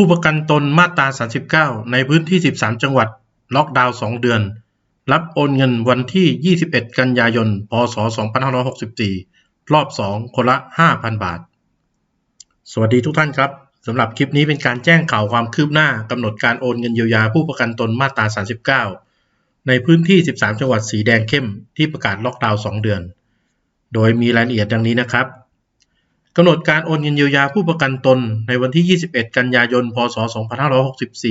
ผู้ประกันตนมาตรา 39 ในพื้นที่ 13 จังหวัด ล็อกดาวน์ 2 เดือน รับโอนเงินวันที่ 21 กันยายน พศ 2564 รอบ 2 คนละ 5,000 บาท สวัสดีทุกท่านครับ สำหรับคลิปนี้เป็นการแจ้งข่าวความคืบหน้ากำหนดการโอนเงินเยียวยาผู้ประกันตนมาตรา 39 ในพื้นที่ 13 จังหวัดสีแดงเข้มที่ประกาศล็อกดาวน์ 2 เดือน โดยมีรายละเอียดดังนี้นะครับ กำหนดการโอนเงินเยียวยาผู้ประกันตนในวันที่ 21 กันยายน พศ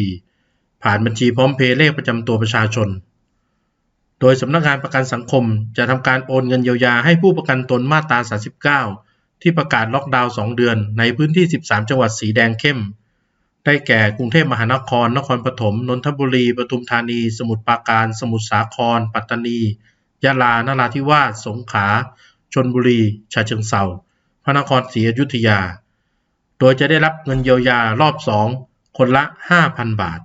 2564 ผ่านบัญชีพร้อมเพย์เลขประจำตัวประชาชน โดยสำนักงานประกันสังคมจะทำการโอนเงินเยียวยาให้ผู้ประกันตนมาตรา 39 ที่ประกาศล็อกดาวน์ 2 เดือนในพื้นที่ 13 จังหวัดสีแดงเข้ม ได้แก่กรุงเทพมหานคร นครปฐม นนทบุรี ปทุมธานี สมุทรปราการ สมุทรสาคร ปัตตานี ยะลา นราธิวาส สงขลาชนบุรี ฉะเชิงเทรา ระนครศรีอยุธยา โดยจะได้รับเงินเยียวยารอบ2คนละ 5,000 บาท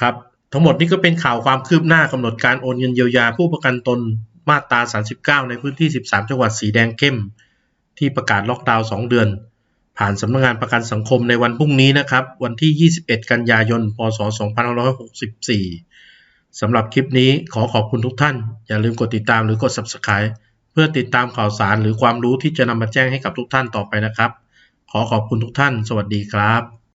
ครับ ทั้งหมดนี้ก็เป็นข่าวความคืบหน้ากำหนดการโอนเงินเยียวยาผู้ประกันตนมาตรา 39 ในพื้นที่ 13 จังหวัดสีแดงเข้ม ที่ประกาศล็อกดาวน์ 2 เดือน ผ่านสำนักงานประกันสังคมในวันพรุ่งนี้นะครับ วันที่ 21 กันยายน พศ 2564สำหรับคลิปนี้ขอขอบคุณทุกท่าน อย่าลืมกดติดตามหรือกด Subscribe เพื่อติดตามข่าวสารหรือความรู้ที่จะนำมาแจ้งให้กับทุกท่านต่อไปนะครับ ขอขอบคุณทุกท่าน สวัสดีครับ